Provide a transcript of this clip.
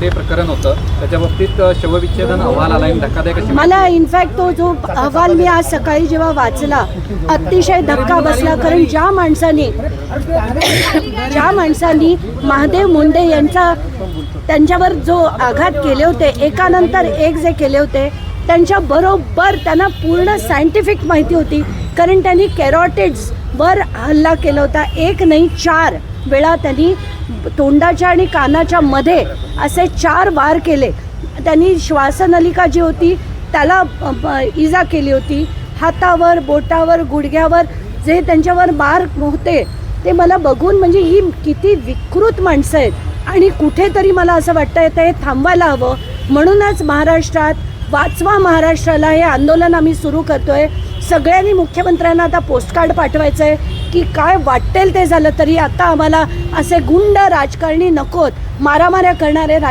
शिंदे प्रकरण होतं. त्याच्या बाबतीत शवविच्छेदन अहवाल आला. धक्कादायक मला इनफॅक्ट तो जो अहवाल मी आज सकाळी जेव्हा वाचला अतिशय धक्का बसला. कारण ज्या माणसाने ज्या माणसांनी महादेव मुंडे यांचा त्यांच्यावर जो आघात केले होते एकानंतर एक जे केले होते त्यांच्या बरोबर त्यांना पूर्ण सायंटिफिक माहिती होती. कारण त्यांनी कॅरॉटिड्स वर हल्ला केला होता. एक नाही चार. वेळा त्यांनी तोंडाच्या आणि कानाच्या मध्ये असे चार वार केले. त्यांनी श्वासनलिका जी होती त्याला इजा केली होती. हातावर बोटावर गुडघ्यावर जे त्यांच्यावर मार होते ते मला बघून म्हणजे ही किती विकृत माणसं आहेत. आणि कुठेतरी मला असं वाटतं ते हे थांबवायला हवं. म्हणूनच महाराष्ट्रात वाचवा महाराष्ट्राला हे आंदोलन आम्ही सुरू करतो आहे सगळ्यांनी मुख्यमंत्र्यांना आता पोस्टकार्ड पाठवायचं आहे की काय वाटेल ते झालं तरी आता आम्हाला असे गुंड राजकारणी नकोत. मारामाऱ्या करणारे राज